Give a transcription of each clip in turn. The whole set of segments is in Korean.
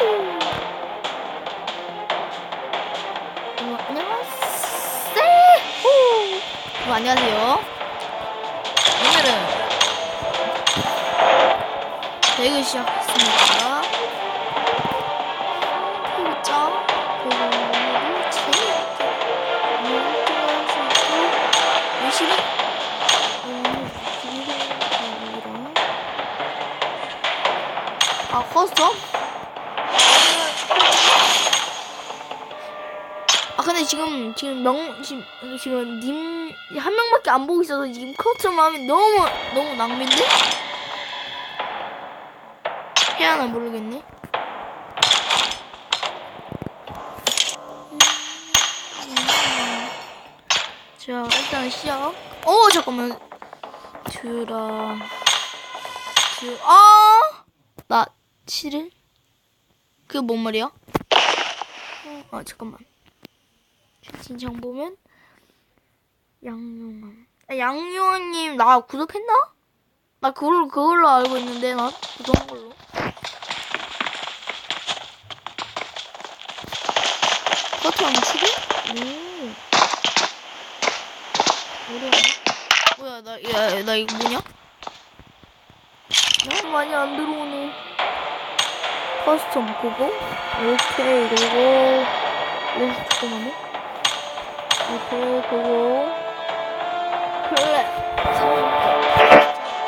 어, 안녕하세요. 어, 안녕하세요. 오늘은 대회 시작했습니다. 커스텀? 아 근데 지금 지금 명 지금 지금 님 한 명밖에 안 보고 있어서 지금 커스텀 하면 너무 너무 낭비인데? 해야 하나 모르겠네. 자 일단 시작. 어 잠깐만. 드라 드 아! 나 7일? 그게 뭔 말이야? 어, 아 잠깐만. 진창 보면 양용환. 아, 양용환님 나 구독했나? 나 그걸 그걸로 알고 있는데 나 그런 걸로. 커트하면 7일? 오. 어려운데? 뭐야 나, 야, 나 이거 뭐냐? 나 많이 안 들어오네. 커스텀 그거? 오케이 그리고 네 잠깐만요. 오케이.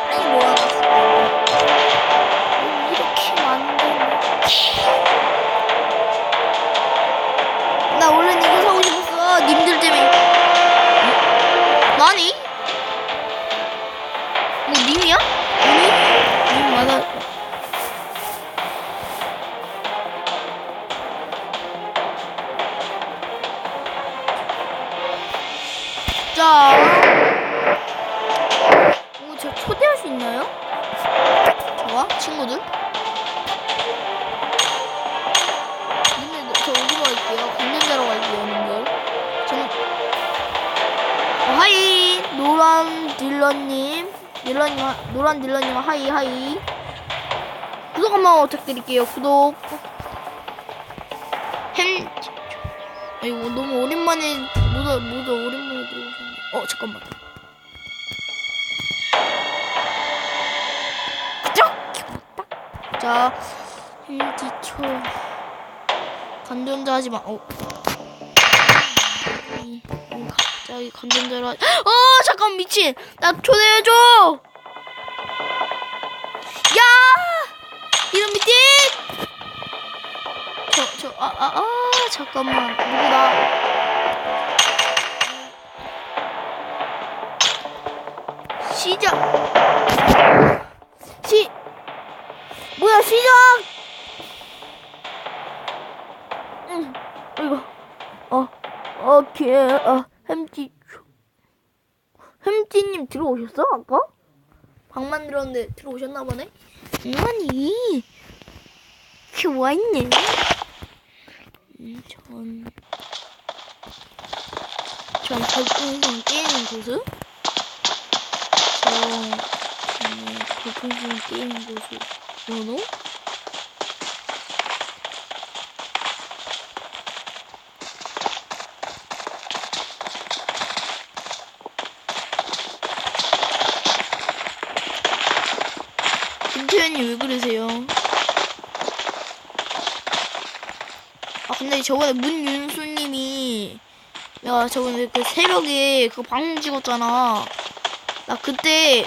아니 모아놨어. 이렇게 만드는. 수 있나요? 저와 친구들? 님들 저 어디로 갈게요? 강남자로 갈게요, 님들. 저는 어, 하이 노란 딜러님 딜러님 하- 노란 딜러님 하이 하이 구독 한번 부탁드릴게요 구독 햄 아이고 너무 오랜만에 모두 모두 오랜만에 들어오셨네 어 잠깐만 자. 햄디초. 간전자 하지 마. 어. 이- 이 갑자기 건전자로 하... 어 잠깐 미친. 나 초대해 줘. 야! 이런 미팅 저 저 아 아 아, 아, 잠깐만. 누구나 시작. 시 뭐야 시작! 응 이거. 어 오케이. 어 햄찌. 햄찌님 들어오셨어 아까? 방 만 들었는데 들어오셨나 보네? 아니 좋아했네 음, 전... 전 별풍선 게임 고수? 저... 음, 별풍선 게임 고수 번호 김태현님 왜 그러세요? 아 근데 저번에 문윤수님이 야 저번에 그 새벽에 그 방송 찍었잖아. 나 그때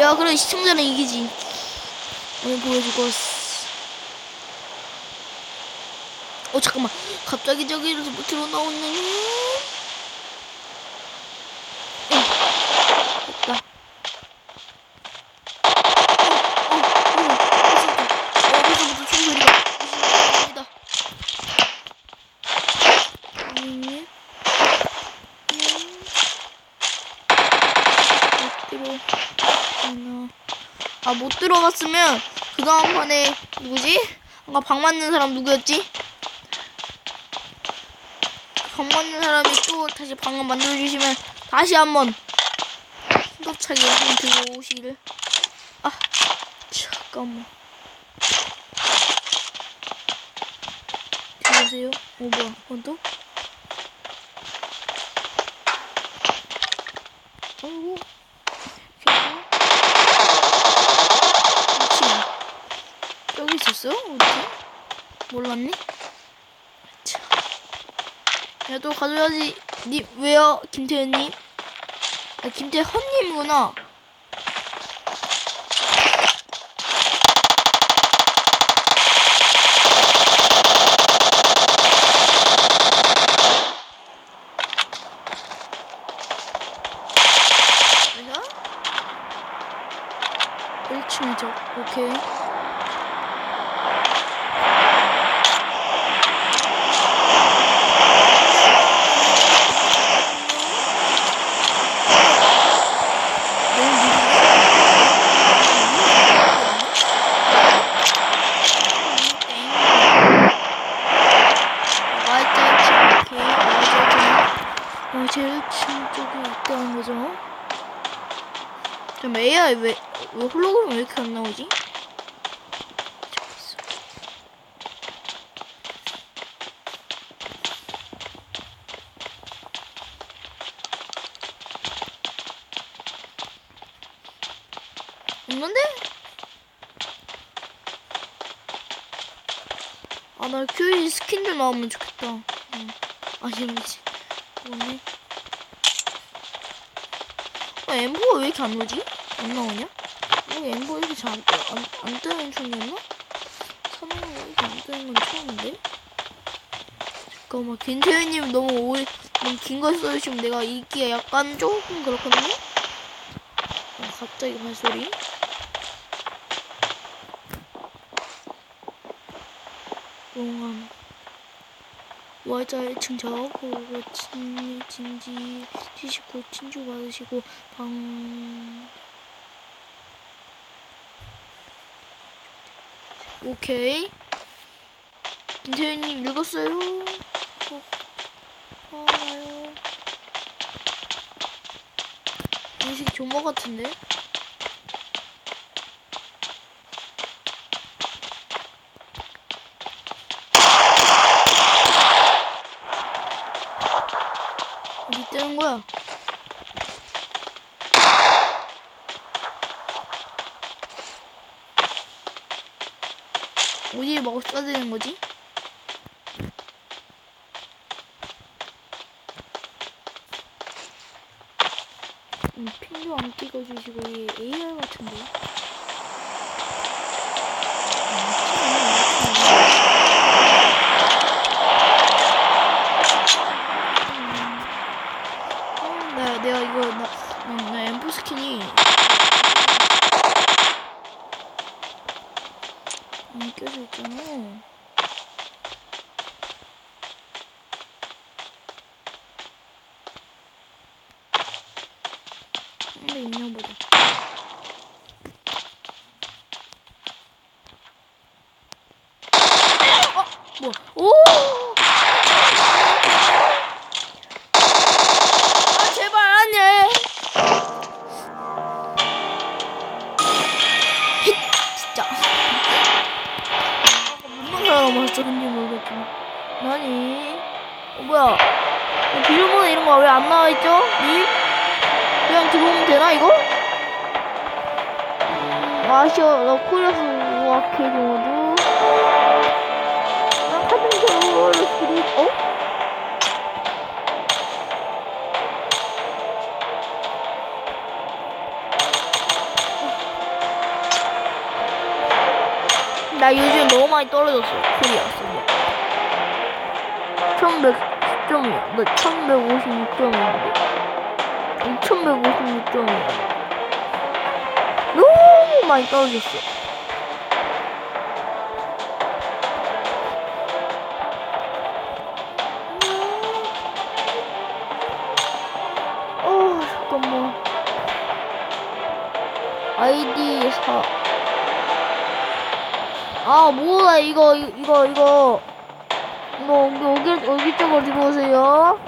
야, 그래 시청자는 이기지. 오늘 보여줄 거. 어 잠깐만. 갑자기 저기로서 뭐 들어 나오네. 됐다. 어, 어, 어, 됐다. 어, 벌써부터 총소리가. 있습니다. 음. 못 들어. 아, 못 들어갔으면 그 다음 판에 누구지? 아까 방 맞는 사람 누구였지? 방 맞는 사람이 또 다시 방을 만들어주시면 다시 한번 흥겹차게 한번 들어오시기를. 아, 잠깐만. 들어오세요. 어, 뭐야, 언더? 아이고. 괜찮아? 미친. 여기 있었어? 어디? 야, 또 가져야지. 님, 왜요? 김태현님? 아? 1층이죠. 오케이. 너무 어, 제일 층 쪽에 있다는 거죠. 그럼 AI 왜, 왜 홀로그램 왜 이렇게 안 나오지? 저기 있어. 없는데? 아, 나 큐이 스킨들 나오면 좋겠다. 응. 아니, 미치. 뭐네? 아, 엠보가 왜 이렇게 안 오지? 안 나오냐? 여기 엠보 이렇게 잘 안, 뜨- 안, 안 뜨는 중이었나? 사망이 왜 이렇게 안 뜨는 건 처음인데? 잠깐만, 김태현님 너무 오래, 너무 긴거 써주시면 내가 읽기가 약간 조금 그렇거든요? 아, 갑자기 발소리? 용암. 월자 1층 작업하고 진, 진지 79 친주 받으시고 방 오케이 김태현님 읽었어요? 어, 알아요 인식 조모 같은데? 거야? 어디에 막 쏴야 되는 거지? 음, 핀도 안 찍어주시고 이 AR 같은데? 어, 나 내가 이거 나, 나, 나 엠프 스킨이 안 껴져 있잖아. 근데 있나 보다. 어, 뭐야? 오! 아 제발. 힛 진짜. 무슨 사람 근지 모르겠지만. 나니? 어 뭐야? 비밀번호 이런 거 왜 안 나와 있죠? 님? 그냥 들어오면 되나 이거? 음, 아쉬워. 나 코리아스 아케이드 모 어? 나 요즘 너무 많이 떨어졌어. 코리아 승리. 1110점이야. 나 1156점인데. 1156점이야. 너무 많이 떨어졌어. 아이디 4. 아, 뭐야, 이거, 이- 이거, 이거. 이거, 여기, 여기, 여기 쪽으로 들어오세요.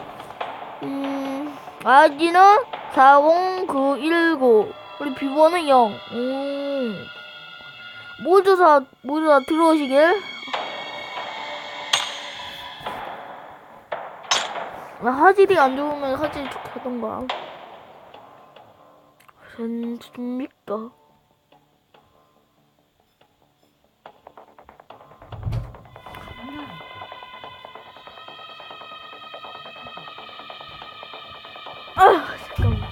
음, 아이디는 40919. 우리 비번은 0. 음. 모두 다, 모두 다 들어오시길. 아, 화질이 안 좋으면 화질이 좋게 하던가. 괜찮습니까? 아, 잠깐만.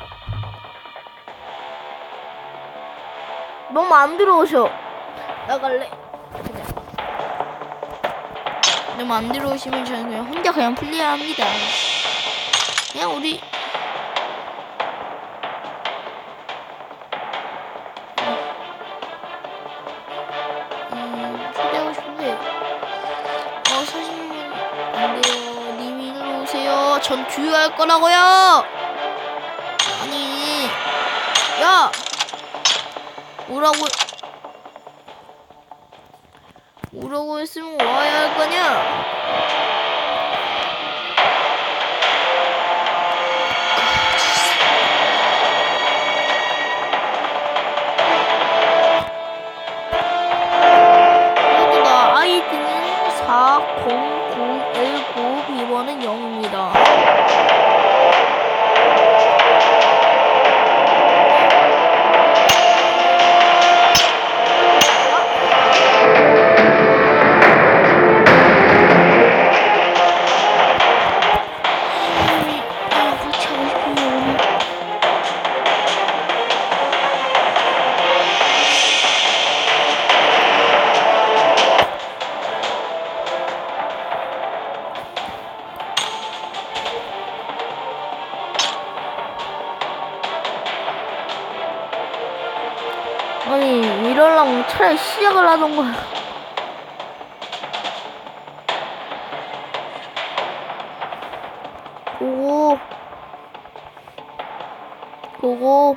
너무 안 들어오셔. 나갈래. 그냥. 너무 안 들어오시면 저는 그냥 혼자 그냥 플레이합니다. 그냥 우리 전 주유할 거라고요. 아니, 야, 오라고 오라고 했으면 와야 할 거냐? 하던 거야. 고고 고고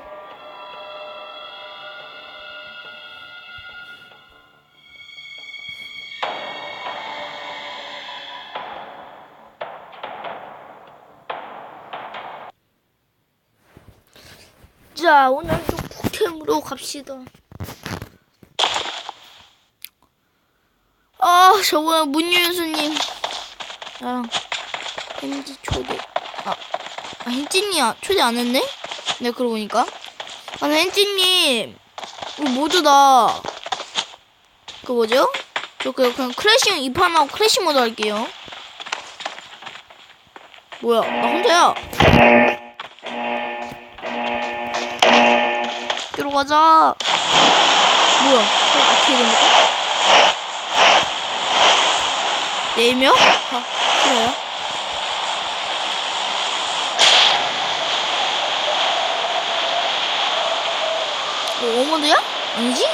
자 오늘도 폭템으로 갑시다. 아 저번에 문유수님 나랑 햄지 초대 아, 아 햄찌님 초대 안 했네? 네 그러고 보니까 아 햄찌님 우리 모두 다 그 뭐죠? 저 그냥, 그냥 크래싱 입함하고 크래싱 모드 할게요 뭐야 나 혼자야 들어가자 뭐야 어, 어떻게 된 거야? 네 명? 아, 그래요? 뭐, 오모드야? 아니지?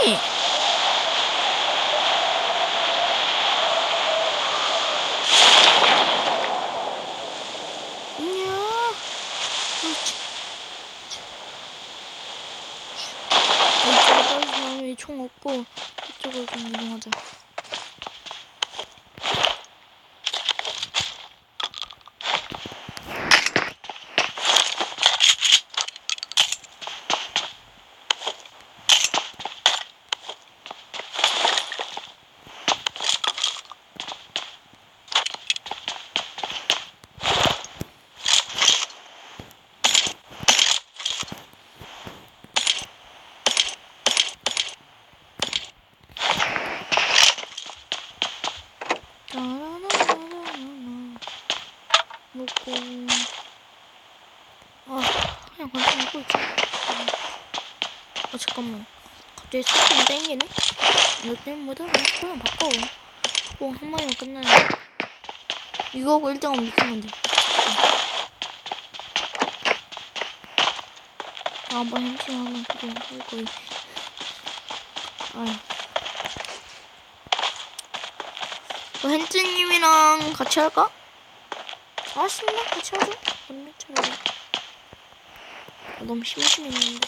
안녕. 그렇지. 이쪽으로 떨어진 다음에 총 없고 이쪽으로 좀 이동하자. 따라라라라라. 놓고 아 그냥 관심 아 스킨 땡기네 때문에 그냥 바꿔. 어, 한 마리만 끝나네. 이거 하고 1등하면 미치면 돼. 아, 한번 행진하면 그냥 할 거야. 아휴. 뭐 헨츠님이랑 같이 할까? 알았습니다. 같이 하자. 언니 차례. 아, 너무 심심했는데.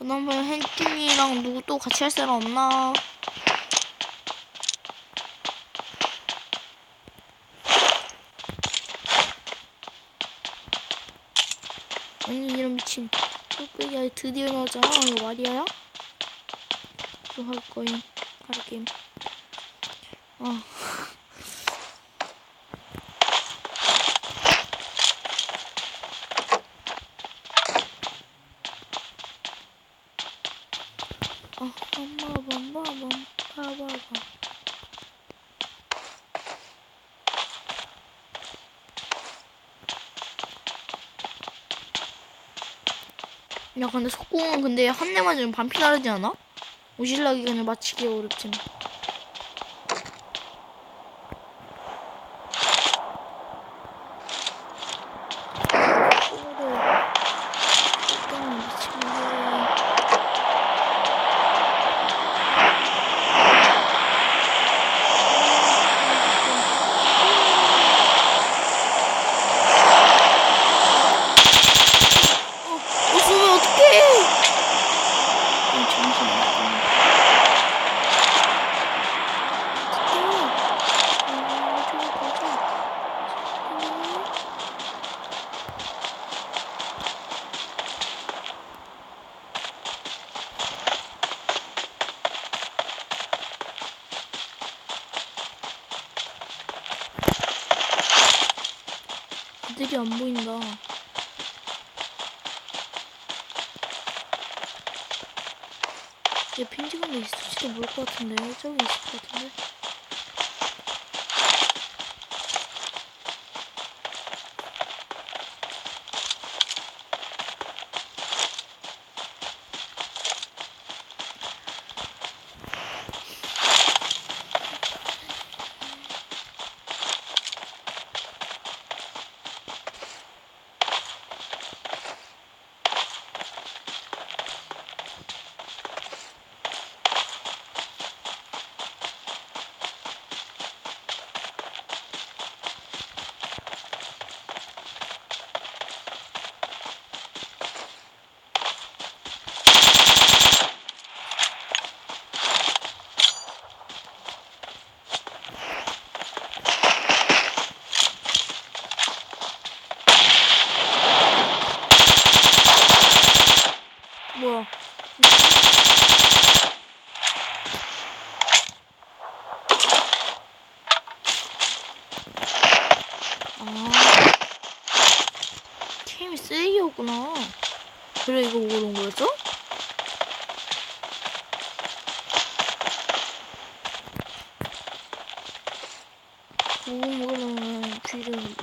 그러면 헨츠님이랑 누구 또 같이 할 사람 없나? 아니 이런 미친 야. 드디어 나왔잖아. 이거 말이야? 또할 거임. 할 게임. 아 아, 엄마, 엄마, 엄마, 봐봐, 봐. 야, 근데 속공은 근데 한대 맞으면 반피 나르지 않아? 오실라기 그냥 맞히기 어렵지만.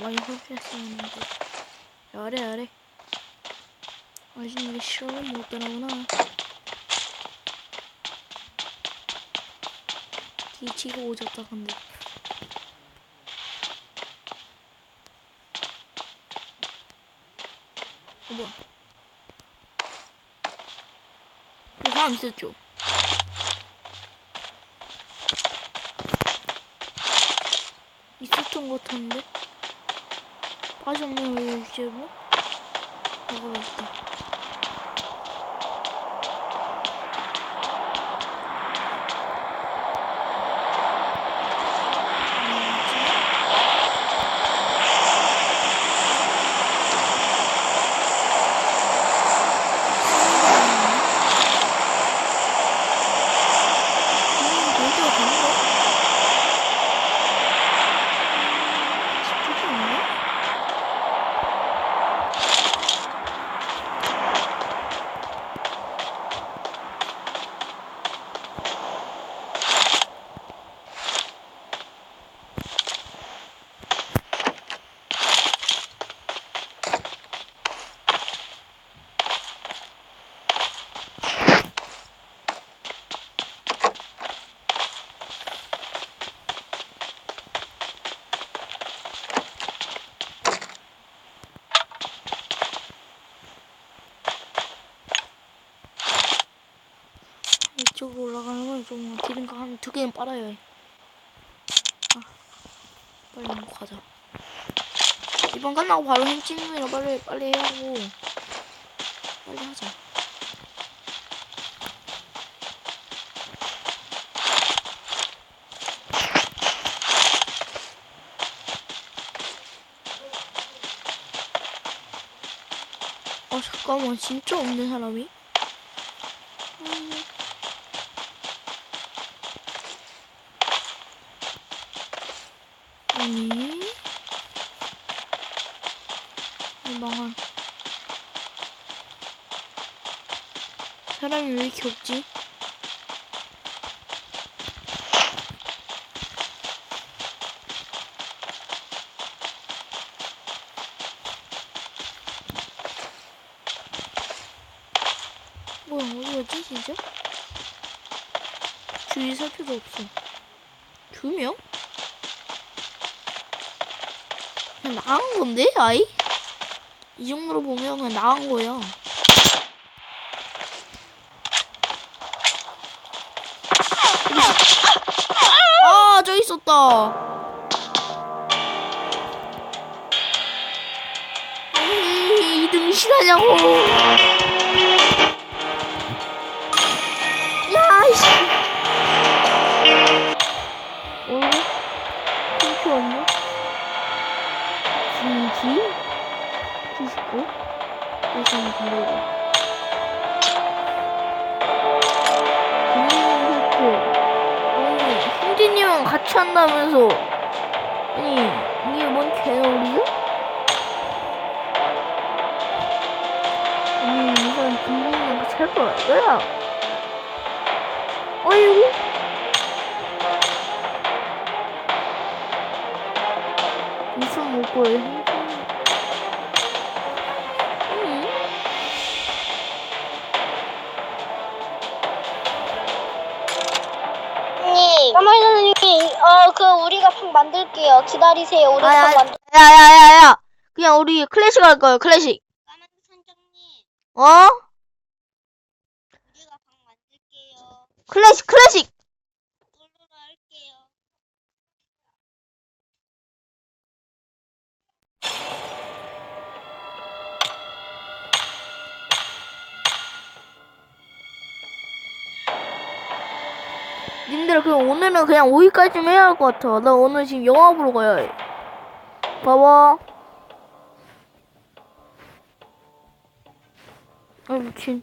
귀를 많이 흡수했었는데 아래 아래 맛있는 게 싫어는 못 따라구나. 뒤치고 오졌다 근데. 어 뭐야? 그 사람 있었죠? 있었던 것 같은데? 이제 뭐? 모르겠다. 아, 올라가려면 좀 기름가 한 두 개는 빨아야 해. 아, 빨리 먹고 가자. 이번 끝나고 바로 햄찌님이랑 빨리 빨리 해야 하고 빨리 하자. 어 잠깐만 진짜 없는 사람이? 음. 아니 이 망할 사람이 왜 이렇게 없지? 뭐야 어디 갔지 진짜? 주위 살펴도 없어 두 명? 나간 건데 아이? 이 정도로 보면 나간 거야 아 저기 있었다. 이등 시하냐고 한다면서. 아니 이게 뭔 개놀이야? 아니 이 사람 김국이랑 같이 할 거야 어이구. 무슨 까마귀 선생님, 어, 그 우리가 방 만들게요. 기다리세요. 우리가 아, 방 만들. 야야야야야 그냥 우리 클래식 할 거예요 클래식 까마귀 선생님, 어? 우리가 방 만들게요. 클래식 클래식 똘로로 할게요. 님들 그럼 오늘은 그냥 5위까지만 해야 할 것 같아 나 오늘 지금 영화 보러 가야 해. 봐봐. 아 미친